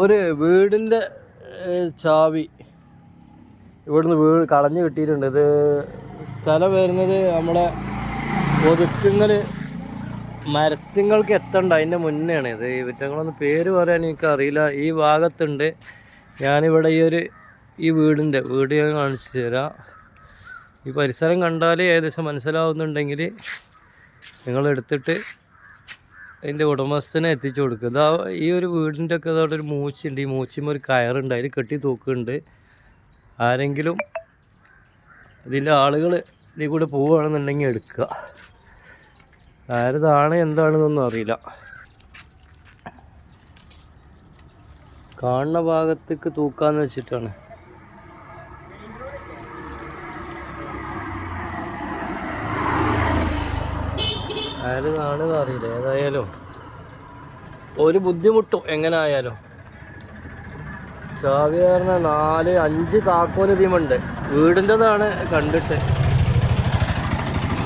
ഒരു വീടിന്റെ ചാവി. ഇവിടുന്ന് വീട് കളഞ്ഞു കിട്ടിയിട്ടുണ്ട്. ഇത് സ്ഥലം വരുന്നത് നമ്മുടെ ഒതുക്കുങ്ങൽ മരത്തിങ്ങൾക്ക് എത്തണ്ട. അതിന്റെ മുന്നെയാണ്. ഇത് ഇവറ്റങ്ങളൊന്ന് പേര് പറയാൻ എനിക്ക് അറിയില്ല ഈ ഭാഗത്തുണ്ട്. ഞാനിവിടെ ഈ ഒരു ഈ വീടിന്റെ വീട് ഞാൻ കാണിച്ചു തരാം. ഈ പരിസരം കണ്ടാൽ ഏകദേശം മനസ്സിലാവുന്നുണ്ടെങ്കിൽ നിങ്ങൾ എടുത്തിട്ട് അതിന്റെ ഉടമസ്ഥനെ എത്തിച്ചു കൊടുക്കുക. ഇതാ ഈ ഒരു വീടിന്റെ ഒക്കെ അവിടെ ഒരു മൂച്ചുണ്ട്. ഈ മൂച്ചിമ്മ ഒരു കയറുണ്ട്. അതിൽ കെട്ടി തൂക്കുന്നുണ്ട് ആരെങ്കിലും ഇതിന്റെ ആളുകൾ ഇതിൽ കൂടെ പോവുകയാണെന്നുണ്ടെങ്കിൽ എടുക്കുക. ആരതാണ് എന്താണെന്നൊന്നും അറിയില്ല. കാണുന്ന ഭാഗത്തേക്ക് തൂക്കാന്ന് വെച്ചിട്ടാണ്. ആര് കാണുക അറിയില്ല. ഏതായാലും ഒരു ബുദ്ധിമുട്ടും എങ്ങനെ ആയാലും ചാവി പറഞ്ഞ നാല് അഞ്ച് താക്കോൽ ഇതിമുണ്ട്. വീടിന്റെതാണ് കണ്ടിട്ട്.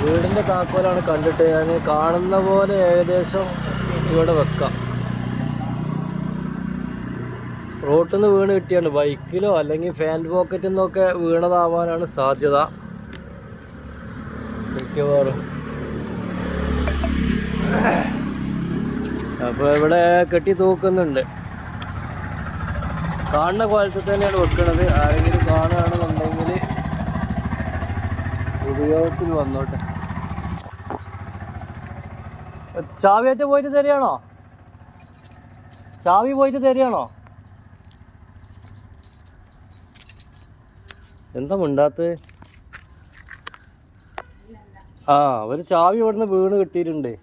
വീടിന്റെ താക്കോലാണ് കണ്ടിട്ട്. ഞാൻ കാണുന്ന പോലെ ഏകദേശം ഇവിടെ വെക്കാം. റോട്ടിൽ നിന്ന് വീണ് കിട്ടിയാണ്. ബൈക്കിലോ അല്ലെങ്കിൽ ഫാൻ പോക്കറ്റിൽ നിന്നൊക്കെ വീണതാവാനാണ് സാധ്യത. മിക്കവാറും. അപ്പോൾ ഇവിടെ കെട്ടി തൂക്കുന്നുണ്ട്. കാണുന്ന കോലത്തിൽ തന്നെയാണ് വെക്കുന്നത് ആരെങ്കിലും കാണുകയാണെന്നുണ്ടെങ്കിൽ ഉപയോഗത്തിൽ വന്നോട്ടെ. ചാവിയേറ്റ പോയിട്ട് തരികയാണോ? ചാവി പോയിട്ട് തരികയാണോ? എന്താ മിണ്ടാത്തത് ആ ഒരു ചാവി ഇവിടുന്ന് വീണ് കിട്ടിയിട്ടുണ്ട്.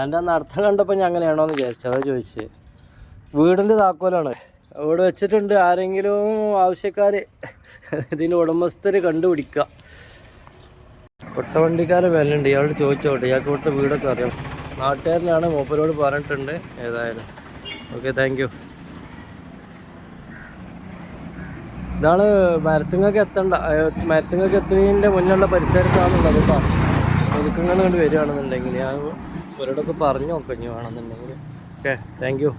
എന്റെ അർത്ഥം കണ്ടപ്പോൾ ഞാൻ അങ്ങനെയാണോ എന്ന് വിചാരിച്ചു. അതാ ചോദിച്ചത് വീടിന്റെ താക്കോലാണ്. അവിടെ വെച്ചിട്ടുണ്ട് ആരെങ്കിലും ആവശ്യക്കാർ ഇതിന്റെ ഉടമസ്ഥർ കണ്ടുപിടിക്കുക. കൊട്ട വണ്ടിക്കാരെ വിലയുണ്ട്. ഇയാളോട് ചോദിച്ചോട്ടെ. ഇയാൾക്ക് ഇവിടുത്തെ വീടൊക്കെ അറിയാം. നാട്ടുകാരനാണ് മൂപ്പരോട് പറഞ്ഞിട്ടുണ്ട്. ഏതായാലും. ഓക്കെ താങ്ക് ഇതാണ് മരത്തുങ്ങൾക്ക് എത്തണ്ട മരത്തുങ്ങൾക്ക് എത്തുന്നതിന്റെ മുന്നുള്ള പരിസരത്താണുള്ളത് കേട്ടോ. ഒതുക്കങ്ങൾ കൊണ്ട് വരികയാണെന്നുണ്ടെങ്കിൽ ഞാൻ ഇവരോടൊക്കെ പറഞ്ഞു നോക്കാം ഇനി വേണമെന്നുണ്ടെങ്കിൽ. ഓക്കെ. Thank you